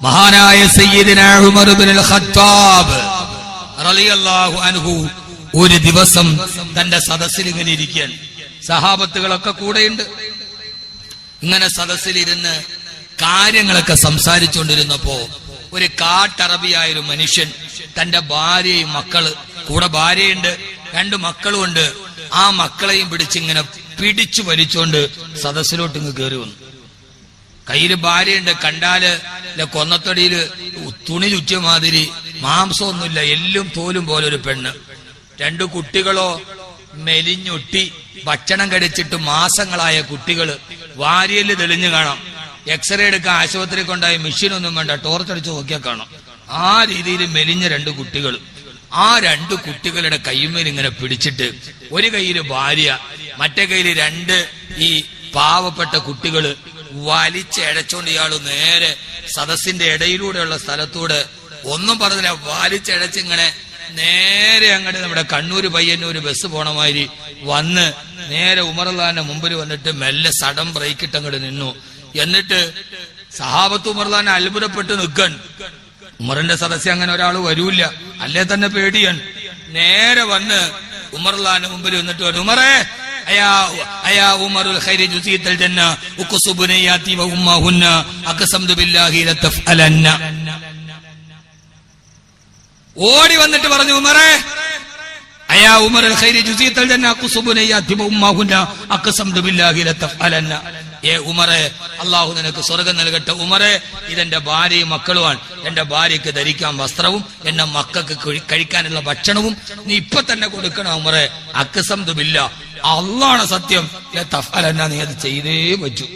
മഹാനായ സയ്യിദിന ഉമർ ഖത്താബ് റളിയല്ലാഹു അൻഹു ഒരു ദിവസം തന്റെ സദസ്സിൽ ഇങ്ങനെ ഇരിക്കാൻ സഹാബത്തുകളൊക്കെ കൂടെയുണ്ട്. ഇങ്ങനെ സദസ്സിലിരുന്ന് കാര്യങ്ങളൊക്കെ സംസാരിച്ചുകൊണ്ടിരുന്നപ്പോ ഒരു കാട്ടറബിയായ ഒരു മനുഷ്യൻ തന്റെ ഭാര്യയും മക്കൾ കൂടെ ഭാര്യയുണ്ട് രണ്ട് മക്കളുമുണ്ട് ആ മക്കളെയും പിടിച്ചിങ്ങനെ പിടിച്ചു വലിച്ചുകൊണ്ട് സദസ്സിലോട്ട് ഇങ്ങ് കയറി വന്നു. കയ്യിൽ ഭാര്യയുണ്ട് കണ്ടാൽ ഇല്ല കൊന്നത്തടിയിൽ തുണി ചുറ്റിയ മാതിരി മാംസമൊന്നുമില്ല എല്ലും തോലും പോലെ ഒരു പെണ്ണ്. രണ്ടു കുട്ടികളോ മെലിഞ്ഞൊട്ടി ഭക്ഷണം കഴിച്ചിട്ട് മാസങ്ങളായ കുട്ടികൾ വാരിയൽ തെളിഞ്ഞു കാണാം. എക്സ്റേ എടുക്കാൻ ആശുപത്രി കൊണ്ടായി മെഷീനൊന്നും വേണ്ട ടോർച്ചടിച്ച് നോക്കിയാൽ കാണാം. ആ രീതിയിൽ മെലിഞ്ഞ രണ്ട് കുട്ടികൾ ആ രണ്ട് കുട്ടികളുടെ കൈമേൽ ഇങ്ങനെ പിടിച്ചിട്ട് ഒരു കയ്യിൽ ഭാര്യ മറ്റേ കയ്യിൽ രണ്ട് ഈ പാവപ്പെട്ട കുട്ടികൾ വലിച്ചഴച്ചോണ്ട് ഇയാൾ നേരെ സദസ്സിന്റെ ഇടയിലൂടെയുള്ള സ്ഥലത്തൂടെ ഒന്നും പറഞ്ഞില്ല വലിച്ചഴച്ചിങ്ങനെ നേരെ അങ്ങോട്ട് നമ്മുടെ കണ്ണൂര് പയ്യന്നൂര് ബസ് പോണ മാതിരി വന്ന് നേരെ ഉമർലാന്റെ മുമ്പിൽ വന്നിട്ട് മെല്ലെ സടം ബ്രേക്കിട്ട് അങ്ങോട്ട് നിന്നു. എന്നിട്ട് സഹാബത്ത് ഉമർലാൻ അത്ഭുതപ്പെട്ട് നിൽക്കൺ ഉമറിന്റെ സദസ്യ അങ്ങനെ ഒരാൾ വരൂല്ല അല്ലേ തന്നെ പേടിയൻ നേരെ വന്ന് ഉമർലാന്റെ മുമ്പിൽ വന്നിട്ട് ഉമറേ ഉമറുൽ ഖൈരി ജുസീത്തൽ ജന്ന ഉഖ്സു ബുനയ്യാതി വ ഉമ്മഹുന്ന അഖസംതു ബില്ലാഹി ലതഫ്അലന്ന. ഓടി വന്നിട്ട് പറഞ്ഞു ഉമറേ അയാ ഉമറുൽ ഖൈരി ജുസീത്തൽ ജന്ന ഉഖ്സു ബുനയ്യാതി വ ഉമ്മഹുന്ന അഖസംതു ബില്ലാഹി ലതഫ്അലന്ന. ഏ ഉമറെ അള്ളാഹു നിനക്ക് സ്വർഗം നൽകട്ടെ. ഉമറെ ഇതെന്റെ ഭാര്യയും മക്കളുമാണ്. എന്റെ ഭാര്യയ്ക്ക് ധരിക്കാൻ വസ്ത്രവും എന്റെ മക്കൾക്ക് കഴിക്കാനുള്ള ഭക്ഷണവും നീ ഇപ്പൊ തന്നെ കൊടുക്കണം ഉമറെ? അക്കസം അള്ളാണ് സത്യം. തഫലന്ന നീ അത് ചെയ്തേ പറ്റൂ.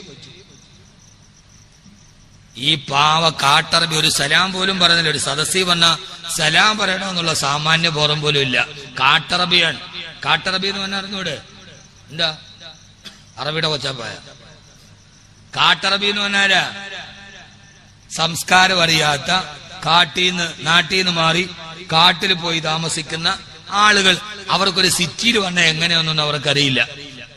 ഈ പാവ കാട്ടറബി ഒരു സലാം പോലും പറയുന്നില്ല ഒരു സദസ്സി വന്ന സലാം പറയണമെന്നുള്ള സാമാന്യ ബോധം പോലും ഇല്ല. കാട്ടറബിയാണ്. കാട്ടറബി എന്ന് പറഞ്ഞാൽ അറിഞ്ഞൂടെ? എന്താ? അറബിയുടെ കൊച്ചപ്പായ. കാട്ടറബി എന്ന് പറഞ്ഞാൽ സംസ്കാരം അറിയാത്ത കാട്ടീന്ന് നാട്ടീന്ന് മാറി കാട്ടിൽ പോയി താമസിക്കുന്ന ആളുകൾ. അവർക്കൊരു സിറ്റിയിൽ വന്ന എങ്ങനെയൊന്നും അവർക്കറിയില്ല.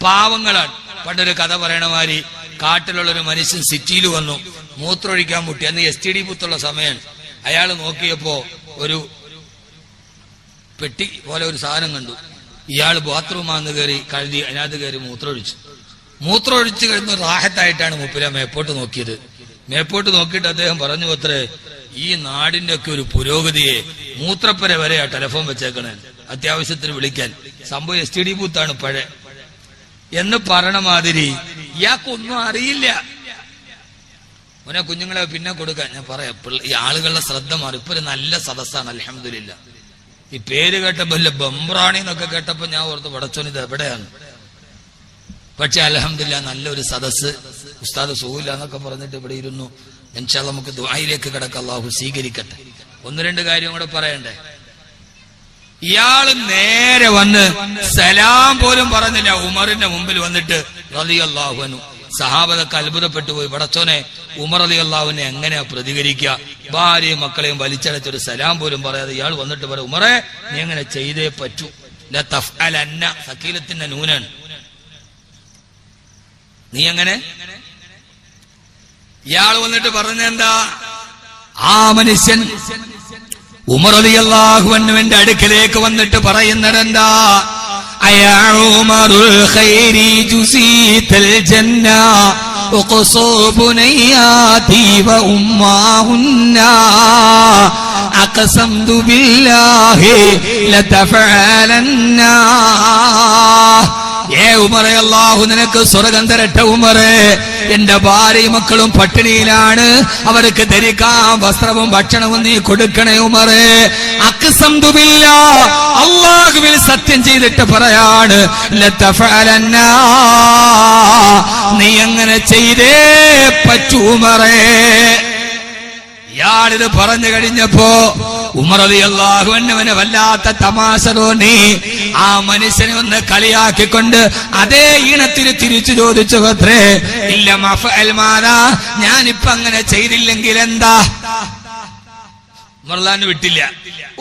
പാവങ്ങളാണ്. പണ്ടൊരു കഥ പറയണ മാതിരി കാട്ടിലുള്ള ഒരു മനുഷ്യൻ സിറ്റിയിൽ വന്നു. മൂത്രമൊഴിക്കാൻ മുട്ടി. അന്ന് എസ് ടി ഡി ബുത്തുള്ള സമയം അയാൾ നോക്കിയപ്പോ ഒരു പെട്ടി പോലെ ഒരു സാധനം കണ്ടു. ഇയാൾ ബാത്റൂമാന്ന് കയറി കഴുതി അതിനകത്ത് കയറി മൂത്രമൊഴിച്ചു. മൂത്രമൊഴിച്ച് കഴിഞ്ഞ റാഹത്തായിട്ടാണ് മുപ്പില മേപ്പോട്ട് നോക്കിയത്. മേപ്പോട്ട് നോക്കിയിട്ട് അദ്ദേഹം പറഞ്ഞു അത്രേ ഈ നാടിന്റെ ഒക്കെ ഒരു പുരോഗതിയെ മൂത്രപ്പര വരെയാ ടെലഫോൺ വെച്ചേക്കണേ അത്യാവശ്യത്തിന് വിളിക്കാൻ. സംഭവം എസ് ടി ഡി ബൂത്താണ് പഴയ. എന്ന് പറയണ മാതിരി ഇയാൾക്കൊന്നും അറിയില്ല. മോനെ കുഞ്ഞുങ്ങളെ പിന്നെ കൊടുക്കാൻ ഞാൻ പറയാം ഈ ആളുകളുടെ ശ്രദ്ധ മാറി. ഇപ്പൊ ഒരു നല്ല സദസ്സാണ് അലഹമില്ല ഈ പേര് കേട്ടപ്പോ ബംബ്രാണി എന്നൊക്കെ കേട്ടപ്പോ ഞാൻ ഓർത്ത് പടച്ചോനിത് എവിടെയാണ്? പക്ഷെ അലഹമില്ല നല്ലൊരു സദസ് ഉസ്താദ് സുഖമില്ല എന്നൊക്കെ പറഞ്ഞിട്ട് ഇവിടെ ഇരുന്നു. എൻഷാ നമുക്ക് ദുആയിലേക്ക് കിടക്ക. അള്ളാഹു സ്വീകരിക്കട്ടെ. ഒന്ന് രണ്ട് കാര്യം കൂടെ പറയണ്ടേ? ഇയാൾ നേരെ വന്ന് സലാം പോലും പറഞ്ഞില്ല. ഉമറിന്റെ മുമ്പിൽ വന്നിട്ട് റതി അള്ളാഹുനു സഹാബതൊക്കെ അത്ഭുതപ്പെട്ടു പോയി. പടച്ചോനെ ഉമർ അലി അള്ളാഹുവിനെ എങ്ങനെയാ പ്രതികരിക്കുക? ഭാര്യയും മക്കളെയും വലിച്ചടച്ചൊരു സലാം പോലും പറയാതെ ഇയാൾ വന്നിട്ട് പറയും ഉമറെ നീ എങ്ങനെ ചെയ്തേ പറ്റൂ? സക്കീലത്തിന്റെ നൂനാണ്. നീ എങ്ങനെ? ഇയാൾ വന്നിട്ട് പറഞ്ഞെന്താ? ആ മനുഷ്യൻ ഉമർ അള്ളാഹുവന്നുവിന്റെ അടുക്കലേക്ക് വന്നിട്ട് ഉമറുൽ ഖൈരി ജുസീതൽ ഏ ഉമറെ അള്ളാഹു നിനക്ക് സ്വർഗം തരട്ടെ ഉമറെ. എന്റെ ഭാര്യയും മക്കളും പട്ടിണിയിലാണ്. അവർക്ക് ധരിക്കാൻ വസ്ത്രവും ഭക്ഷണവും നീ കൊടുക്കണേ ഉമറെ. അക്സംതുമില്ല അള്ളാഹുവിൽ സത്യം ചെയ്തിട്ട് പറയാണ് നീ അങ്ങനെ ചെയ്തേ പറ്റൂമറേ ഇയാളിത് പറഞ്ഞു കഴിഞ്ഞപ്പോ ഉമർ അലി അള്ളാഹുവിനെ വല്ലാത്ത തമാശ തോന്നി. ആ മനുഷ്യനെ ഒന്ന് കളിയാക്കിക്കൊണ്ട് അതേ ഈണത്തിൽ തിരിച്ചു ചോദിച്ചു പത്രേ ഇല്ല മഫ അൽമാരാ ഞാനിപ്പ അങ്ങനെ ചെയ്തില്ലെങ്കിൽ എന്താ? ഉമർലാന് വിട്ടില്ല.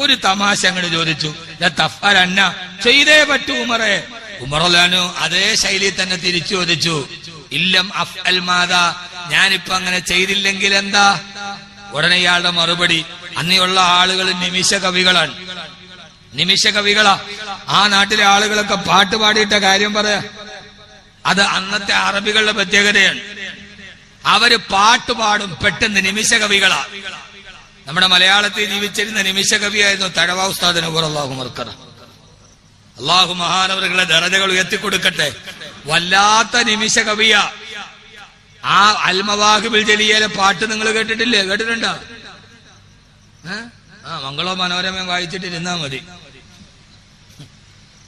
ഒരു തമാശ അങ്ങോട്ട് ചോദിച്ചു തഫറന്ന ചെയ്തേ പറ്റൂ ഉമറെ. ഉമർലാനു അതേ ശൈലി തന്നെ തിരിച്ചു ചോദിച്ചു ഇല്ലം അഫ് അൽമാദ ഞാനിപ്പ അങ്ങനെ ചെയ്തില്ലെങ്കിൽ എന്താ? ഉടനെ ഇയാളുടെ മറുപടി അന്നെയുള്ള ആളുകൾ നിമിഷ കവികളാണ് നിമിഷ കവികളാ ആ നാട്ടിലെ ആളുകളൊക്കെ പാട്ട് പാടിയിട്ട കാര്യം പറയാ. അത് അന്നത്തെ അറബികളുടെ പ്രത്യേകതയാണ്. അവർ പാട്ട് പാടും പെട്ടെന്ന് നിമിഷ കവികളാ നമ്മുടെ മലയാളത്തിൽ ജീവിച്ചിരുന്ന നിമിഷ കവിയായിരുന്നു തഴവ ഉസ്താദിന് അള്ളാഹു മർക്കറ. അള്ളാഹു മഹാനവറുകളെ ദറജകൾ ഉയർത്തിക്കൊടുക്കട്ടെ. വല്ലാത്ത നിമിഷ കവിയ ആ അൽമവാഹിബിൽ ജലിയയിലെ പാട്ട് നിങ്ങൾ കേട്ടിട്ടില്ലേ? കേട്ടിട്ടുണ്ടോ? ആ മംഗളോ മനോരമയും വായിച്ചിട്ടിരുന്നാ മതി.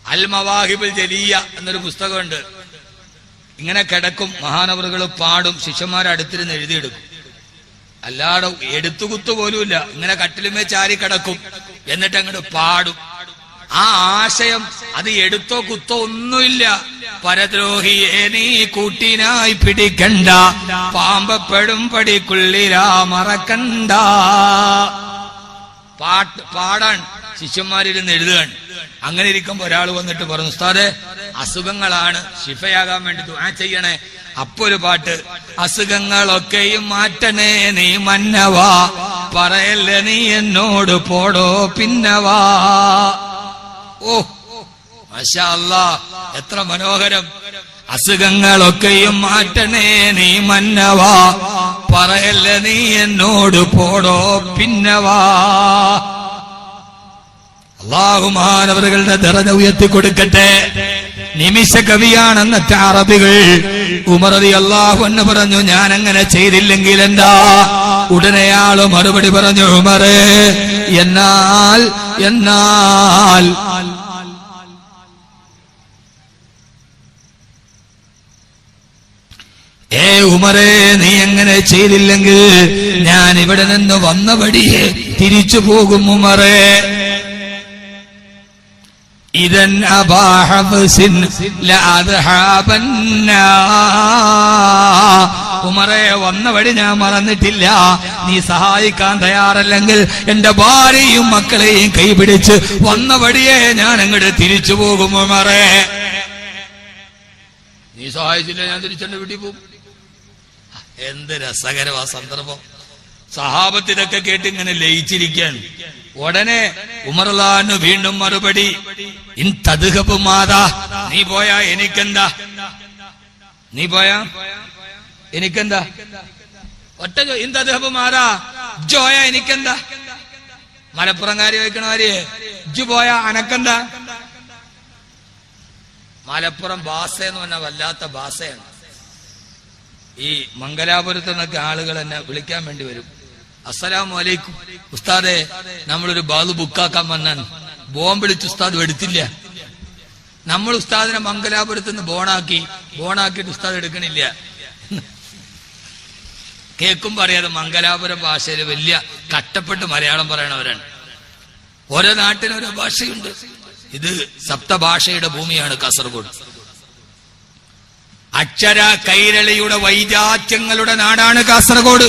അൽ മവാഹിബുൽ ജലിയ എന്നൊരു പുസ്തകമുണ്ട്. ഇങ്ങനെ കിടക്കും മഹാനവറുകൾ പാടും ശിഷ്യന്മാരെ അടുത്തിരുന്ന് എഴുതിയെടുക്കും. അല്ലാതെ എടുത്തുകുത്തു പോലുമില്ല. ഇങ്ങനെ കട്ടിലുമേ ചാരി കിടക്കും. എന്നിട്ട് അങ്ങോട്ട് പാടും. ആ ആശയം അത് എടുത്തോ കുത്തോ ഒന്നുമില്ല. പരദ്രോഹിയെ നീ കൂട്ടിനായി പിടിക്കണ്ട. പാമ്പപ്പെടും പടിക്കുള്ളിലാ മറക്കണ്ട. പാട്ട് പാടാൻ ശിഷ്യന്മാരിരുന്ന് എഴുതുകയാണ്. അങ്ങനെ ഇരിക്കുമ്പോ ഒരാൾ വന്നിട്ട് പറഞ്ഞു ഉസ്താദെ അസുഖങ്ങളാണ്. ശിഫയാകാൻ വേണ്ടി ദുആ ചെയ്യണേ. അപ്പൊ ഒരു പാട്ട് അസുഖങ്ങളൊക്കെയും മാറ്റണേ നീ മന്നവാ. പറയല്ലേ നീ എന്നോട് പോടോ പിന്നവാ. ഓ മാഷാ അല്ലാ എത്ര മനോഹരം. അസുഖങ്ങളൊക്കെയും മാറ്റണേ നീ മന്നവാ. പറയല്ല നീ എന്നോട് പോടോ പിന്നവാ? അള്ളാഹുമാനവറുകളുടെ ദറജ ഉയർത്തി കൊടുക്കട്ടെ നിമിഷ കവിയാണെന്നത്തെ അറബികൾ ഉമറതി അള്ളാഹു എന്ന് പറഞ്ഞു ഞാൻ അങ്ങനെ ചെയ്തില്ലെങ്കിൽ എന്താ? ഉടനെയാൾ മറുപടി പറഞ്ഞു ഉമറ് എന്നാൽ എന്നാൽ ഏ ഉമറേ നീ എങ്ങനെ ചെയ്തില്ലെങ്കിൽ ഞാൻ ഇവിടെ നിന്ന് വന്ന വഴിയെ തിരിച്ചു പോകും ഉമറേ. ഇതൻ അബാഹബിൻ ഉമറെ വന്ന വഴി ഞാൻ മറന്നിട്ടില്ല. നീ സഹായിക്കാൻ തയ്യാറല്ലെങ്കിൽ എന്റെ ഭാര്യയും മക്കളെയും കൈപിടിച്ച് വന്ന വഴിയെ ഞാൻ അങ്ങോട്ട് തിരിച്ചു പോകും ഉമറേ. നീ സഹായിച്ചില്ല ഞാൻ തിരിച്ചെന്റെ വീട്ടിൽ പോകും. എന്ത് രസകരമാ സന്ദർഭം. സഹാബത്തിനൊക്കെ കേട്ട് ഇങ്ങനെ ലയിച്ചിരിക്കാൻ. ഉടനെ ഉമർലാന് വീണ്ടും മറുപടി ഇൻ തതുകപ്പ് മാതാ നീ പോയാ എനിക്കെന്താ? നീ പോയാ? എനിക്കെന്താ? ഒറ്റ ഇൻ തതുകപ്പ് മാതാ ജോയാ എനിക്കെന്താ? മലപ്പുറം മലപ്പുറംകാരി വയ്ക്കണമാര് ഇജ്ജു പോയാ അനക്കെന്താ? മലപ്പുറം ഭാഷ എന്ന് പറഞ്ഞാൽ വല്ലാത്ത ഭാഷയാണ്. ഈ മംഗലാപുരത്ത് നിന്നൊക്കെ ആളുകൾ എന്നെ വിളിക്കാൻ വേണ്ടി വരും. അസ്സലാമു വലൈക്കും ഉസ്താദെ നമ്മളൊരു ബാലു ബുക്കാക്കാൻ വന്നാൻ ബോംബ് വിളിച്ച് ഉസ്താദ് എടുത്തില്ല. നമ്മൾ ഉസ്താദിനെ മംഗലാപുരത്ത് നിന്ന് ബോണാക്കി ബോണാക്കിയിട്ട് ഉസ്താദ് എടുക്കണില്ല. കേക്കും പറയാതെ മംഗലാപുരം ഭാഷയിൽ വലിയ കട്ടപ്പെട്ട് മലയാളം പറയണവരാണ്. ഓരോ നാട്ടിലും ഓരോ ഭാഷയുണ്ട്. ഇത് സപ്തഭാഷയുടെ ഭൂമിയാണ് കാസർഗോഡ്. അക്ഷര കൈരളിയുടെ വൈജാത്യങ്ങളുടെ നാടാണ് കാസർഗോഡ്.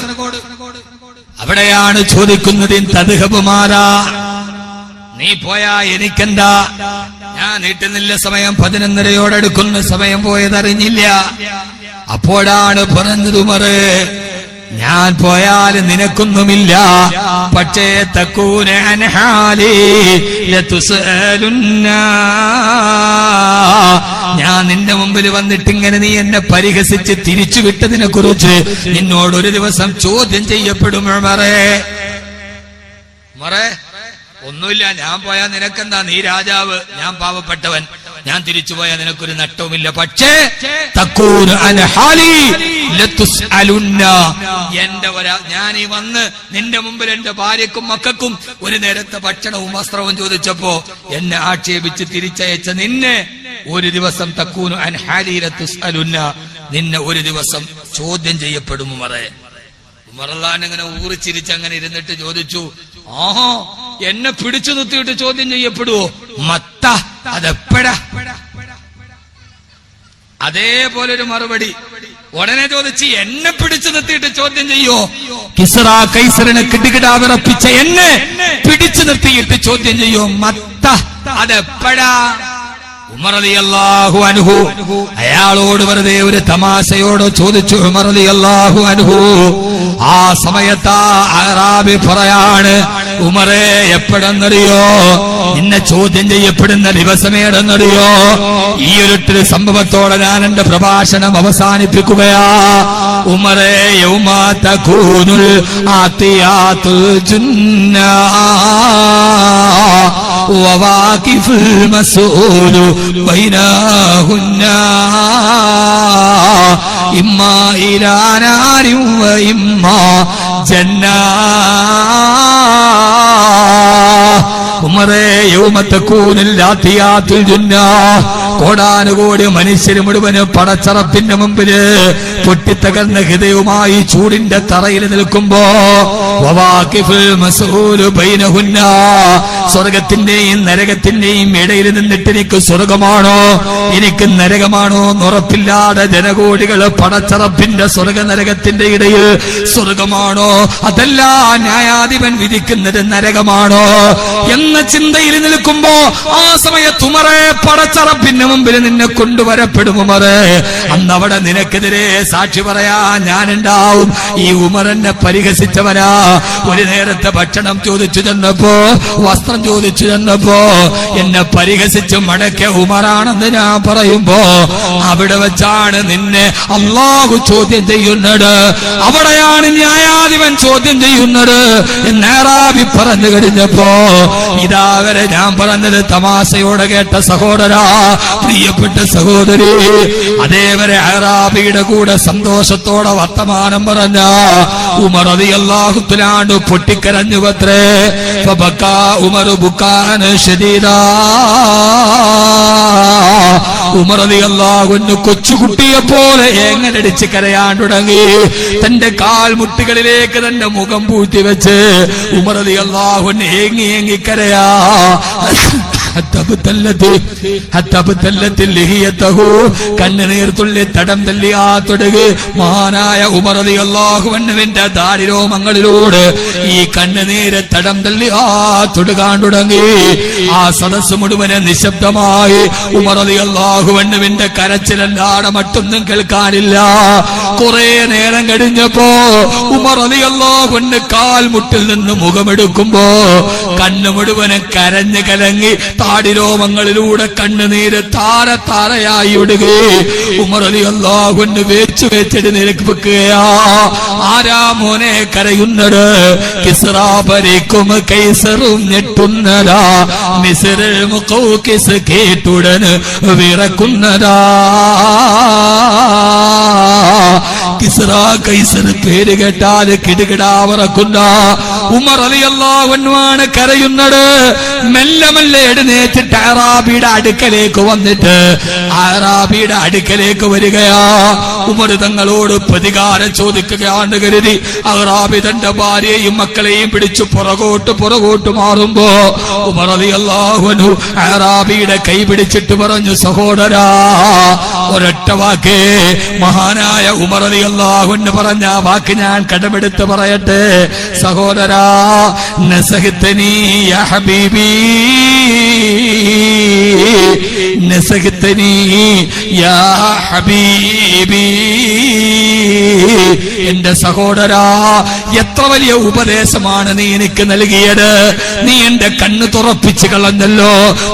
അവിടെയാണ് ചോദിക്കുന്നതിൻ തതുഹബുമാരാ നീ പോയാ എനിക്കെന്താ? ഞാൻ നീട്ടുന്നില്ല സമയം പതിനൊന്നരയോടെടുക്കുന്ന സമയം പോയതറിഞ്ഞില്ല. അപ്പോഴാണ് പറഞ്ഞത് ഉമറ് ഞാൻ പോയാൽ നിനക്കൊന്നുമില്ല. പക്ഷേ തക്കൂനാലേ ഞാൻ നിന്റെ മുമ്പിൽ വന്നിട്ട് ഇങ്ങനെ നീ എന്നെ പരിഹസിച്ച് തിരിച്ചു വിട്ടതിനെ കുറിച്ച് നിന്നോട് ഒരു ദിവസം ചോദ്യം ചെയ്യപ്പെടും മറേ മറേ ഒന്നുമില്ല ഞാൻ പോയാ നിനക്കെന്താ? നീ രാജാവ് ഞാൻ പാവപ്പെട്ടവൻ. ഞാൻ തിരിച്ചു പോയാൽ നിനക്കൊരു നട്ടവുമില്ല. പക്ഷേ എന്റെ ഒരാ ഞാൻ ഈ വന്ന് നിന്റെ മുമ്പിൽ എന്റെ ഭാര്യക്കും മക്കൾക്കും ഒരു നേരത്തെ ഭക്ഷണവും വസ്ത്രവും ചോദിച്ചപ്പോ എന്നെ ആക്ഷേപിച്ച് തിരിച്ചയച്ച നിന്നെ ഒരു ദിവസം തക്കൂനു അൻഹാലിരത്തുസ്അലുന്ന നിന്നെ ഒരു ദിവസം ചോദ്യം ചെയ്യപ്പെടും ഉമറേ. ഉമറല്ലാൻ ഇങ്ങനെ ഊറിച്ചിരിച്ച് അങ്ങനെ ഇരുന്നിട്ട് ചോദിച്ചു ആഹോ എന്നെ പിടിച്ചു നിർത്തിയിട്ട് ചോദ്യം ചെയ്യപ്പെടുവോ? മത്ത അതെപ്പടാ അതേപോലെ ഒരു മറുപടി. ഉടനെ ചോദിച്ച് എന്നെ പിടിച്ചു നിർത്തിയിട്ട് ചോദ്യം ചെയ്യോ? കിസറ കൈസറിനെ കിടുകിടാ വിറപ്പിച്ച എന്നെ പിടിച്ചു നിർത്തിയിട്ട് ചോദ്യം ചെയ്യോ? മത്ത അതെപ്പടാ അയാളോട് വെറുതെ ഒരു തമാശയോട് ചോദിച്ചു ഉമർ അള്ളാഹു അനുഹു ആ സമയത്താ അറാബി പറയാണ് ഉമറെ എപ്പോഴെന്നറിയോ നിന്നെ ചോദ്യം ചെയ്യപ്പെടുന്ന ദിവസമേടെന്നറിയോ ഈ ഒരു സംഭവത്തോടെ ഞാൻ എന്റെ പ്രഭാഷണം അവസാനിപ്പിക്കുകയാ. ഉമറെ യൗമാ തകൂനുൽ ആത്തിയാത്തുൽ ജുന്നാ. وواقف المسؤول بينهن إما إلى نار وإما جنة ഉമറേ യൗമത്തക്കൂനില്ലാത്തിയാത്തിൽ ജുന്ന കോടാനുകോടി മനുഷ്യര് മുഴുവന് പടച്ചറപ്പിന്റെ മുമ്പില് പൊട്ടിത്തകർന്ന ഹൃദയവുമായി ചൂടിന്റെ തറയിൽ നിൽക്കുമ്പോ വവാക്കിഫുൽ മസ്ഊലു ബൈനഹുന്ന സ്വർഗത്തിന്റെയും നരകത്തിന്റെയും ഇടയിൽ നിന്നിട്ട് എനിക്ക് സ്വർഗമാണോ? എനിക്ക് നരകമാണോ എന്നുറപ്പില്ലാതെ ജനകോടികൾ പടച്ചറപ്പിന്റെ സ്വർഗ നരകത്തിന്റെ ഇടയിൽ സ്വർഗമാണോ? അതല്ല ന്യായാധിപൻ വിധിക്കുന്നത് നരകമാണോ? എന്ന ചിന്തയിൽ നിൽക്കുമ്പോ ആ സമയത്ത് പടച്ചറപ്പിന് മുമ്പിൽ നിന്നെ കൊണ്ടുവരപ്പെടും ഉമറെ. അന്നവിടെ നിനക്കെതിരെ സാക്ഷി പറയാ ഞാനുണ്ടാവും. ഈ ഉമറെന്നെ പരിഹസിച്ചവനാ. ഒരു നേരത്തെ ഭക്ഷണം ചോദിച്ചു ചെന്നപ്പോ വസ്ത്രം ചോദിച്ചു ചെന്നപ്പോ എന്നെ പരിഹസിച്ച് മടക്കിയ ഉമറാണെന്ന് ഞാൻ പറയുമ്പോ അവിടെ വെച്ചാണ് നിന്നെ അള്ളാഹു ചോദ്യം ചെയ്യുന്നത്. അവിടെയാണ് ന്യായാധിപൻ ചോദ്യം ചെയ്യുന്നത് നേറാവി പറഞ്ഞു കഴിഞ്ഞപ്പോ ഇതാ വരെ ഞാൻ പറഞ്ഞത് തമാശയോടെ കേട്ട സഹോദരാ പ്രിയപ്പെട്ട സഹോദരി. അതേവരെ അറാബിയുടെ കൂടെ സന്തോഷത്തോടെ വർത്തമാനം പറഞ്ഞ ഉമർ അതി അള്ളാഹുത്തിലാണ്ട് പൊട്ടിക്കരഞ്ഞു അള്ളാഹുന്ന് കൊച്ചുകുട്ടിയെ പോലെ എങ്ങനടിച്ച് കരയാൻ തുടങ്ങി. തന്റെ കാൽ മുട്ടുകളിലേക്ക് തന്റെ മുഖം പൂഴ്ത്തി വെച്ച് അള്ളാഹുന്ന് ഏങ്ങി ഏങ്ങി കരയാ. കണ്ണുനീർത്തുള്ളി തടം തല്ലി ആ തൊടുക്. മഹാനായ ഉമറതി അള്ളാഹുവണ്ണുവിന്റെ ദാരിരോമങ്ങളിലൂടെ ഈ കണ്ണുനീര് തടം തല്ലി ആ തൊടുകാൻ തുടങ്ങി. ആ സദസ് മുഴുവൻ നിശബ്ദമായി ഉമറതി അള്ളാഹുവണ്ണുവിന്റെ കരച്ചിലല്ലാതെ മറ്റൊന്നും കേൾക്കാനില്ല. കുറെ നേരം കഴിഞ്ഞപ്പോ ഉമറതി അള്ളാഹുവിന്റെ കാൽമുട്ടിൽ നിന്ന് മുഖമെടുക്കുമ്പോ കണ്ണു മുഴുവനും കരഞ്ഞു കലങ്ങി താടിരോമങ്ങളിലൂടെ കണ്ണുനീര് താര താരയായി വിടുകയെ ഉമറലി അള്ളാഹുന്ന് വേച്ചു വെച്ചിട്ട് നിരക്ക് വെക്കുകയാ ആരാ മോനെ കരയുന്നത്? കിസ്റാ ഭരിക്കും കൈസറും കേട്ടുടന് വിറക്കുന്നതാ. കൈസർ പേര് കേട്ടാൽ കിടുകിടാ വിറക്കുന്ന ഉമർ അലി അള്ളാഹുവാണ് കരയുന്നത്. മെല്ലെ മെല്ലെ എഴുന്നേറ്റിട്ട് അറാബിയുടെ അടുക്കലേക്ക് വന്നിട്ട് അറാബിയുടെ അടുക്കലേക്ക് വരികയാ. ഉമർ തങ്ങളോട് പ്രതികാരം ചോദിക്കുകയാണ് കരുതി. അറാബി തന്റെ ഭാര്യയും മക്കളെയും പിടിച്ചു പുറകോട്ട് പുറകോട്ട് മാറുമ്പോ ഉമർ അലി അള്ളാഹുനു അറാബിയുടെ കൈ പിടിച്ചിട്ട് പറഞ്ഞു സഹോദരാ ഒരൊറ്റ വാക്കേ. മഹാനായ ഉമർ അലി അള്ളാഹുന്ന് പറഞ്ഞ വാക്ക് ഞാൻ കടമെടുത്ത് പറയട്ടെ. സഹോദരാ നസഹത്തനീ ഹബീബി. യാ ഹബീബി. എന്റെ സഹോദരാ എത്ര വലിയ ഉപദേശമാണ് നീ എനിക്ക് നൽകിയത്. നീ എന്റെ കണ്ണ് തുറപ്പിച്ചു കളഞ്ഞല്ലോ.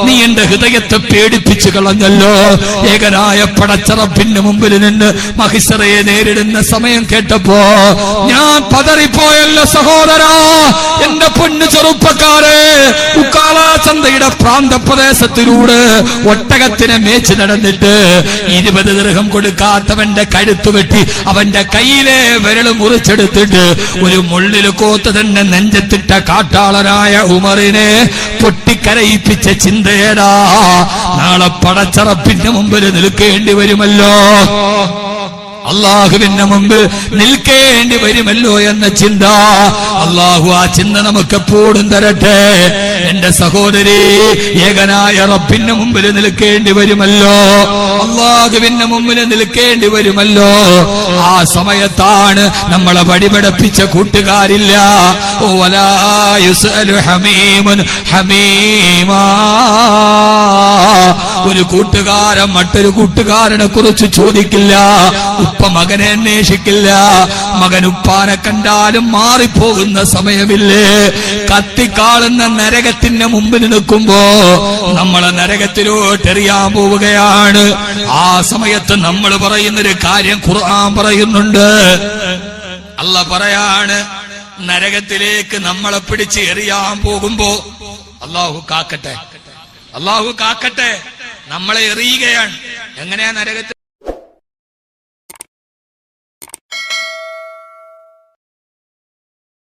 നീ എന്റെ ഹൃദയത്തെ പേടിപ്പിച്ചു കളഞ്ഞല്ലോ. ഏകനായ പടച്ചറപ്പിന് മുമ്പിൽ നിന്ന് മഹിസറയെ നേരിടുന്ന സമയം കേട്ടപ്പോ ഞാൻ പതറിപ്പോയല്ലോ സഹോദരാ. എന്റെ പൊന്നു ചെറുപ്പക്കാരെ ഉക്കാള ചന്തയുടെ പ്രാന്തപ്രദേശത്തിലൂടെ ഒട്ടകത്തിനെ മേച്ച് നടന്നിട്ട് ഇരുപത് ദൃഹം കൊടുക്കാത്തവന്റെ കഴുത്തു വെട്ടി അവന്റെ കയ്യിലെ വിരൽ മുറിച്ചെടുത്തിട്ട് ഒരു മുള്ളിൽ കോത്ത് തന്നെ നെഞ്ചത്തിട്ട കാട്ടാളനായ ഉമറിനെ പൊട്ടിക്കരയിപ്പിച്ച ചിന്തയേടാ നാളെ പടച്ചറപ്പിന്റെ മുമ്പിൽ നിൽക്കേണ്ടി വരുമല്ലോ. അള്ളാഹുവിന്റെ മുമ്പ് നിൽക്കേണ്ടി വരുമല്ലോ എന്ന ചിന്ത. അള്ളാഹു ആ ചിന്ത നമുക്ക് എപ്പോഴും തരട്ടെ. എന്റെ സഹോദരി ഏകനായ റബ്ബിന്റെ മുമ്പിൽ നിൽക്കേണ്ടി വരുമല്ലോ. അള്ളാഹുവിന്റെ മുമ്പിൽ നിൽക്കേണ്ടി വരുമല്ലോ. ആ സമയത്താണ് നമ്മളെ വടിപടപ്പിച്ച കൂട്ടുകാരില്ല. ഹമീമുൻ ഹമീമാ. ഒരു കൂട്ടുകാരൻ മറ്റൊരു കൂട്ടുകാരനെ കുറിച്ച് ചോദിക്കില്ല. ഉപ്പ മകനെ അന്വേഷിക്കില്ല. മകൻ ഉപ്പാനെ കണ്ടാലും മാറിപ്പോകുന്ന സമയമില്ലേ? കത്തിക്കാളുന്ന നരകത്തിന്റെ മുമ്പിൽ നിൽക്കുമ്പോ നമ്മളെ നരകത്തിലോട്ട് എറിയാൻ പോവുകയാണ്. ആ സമയത്ത് നമ്മൾ പറയുന്നൊരു കാര്യം ഖുർആൻ പറയുന്നുണ്ട്. അല്ല പറയാണ് നരകത്തിലേക്ക് നമ്മളെ പിടിച്ച് എറിയാൻ പോകുമ്പോ അള്ളാഹു കാക്കട്ടെ. അള്ളാഹു കാക്കട്ടെ. നമ്മളെ എറിയുകയാണ്. എങ്ങനെയാ നരകത്തിൽ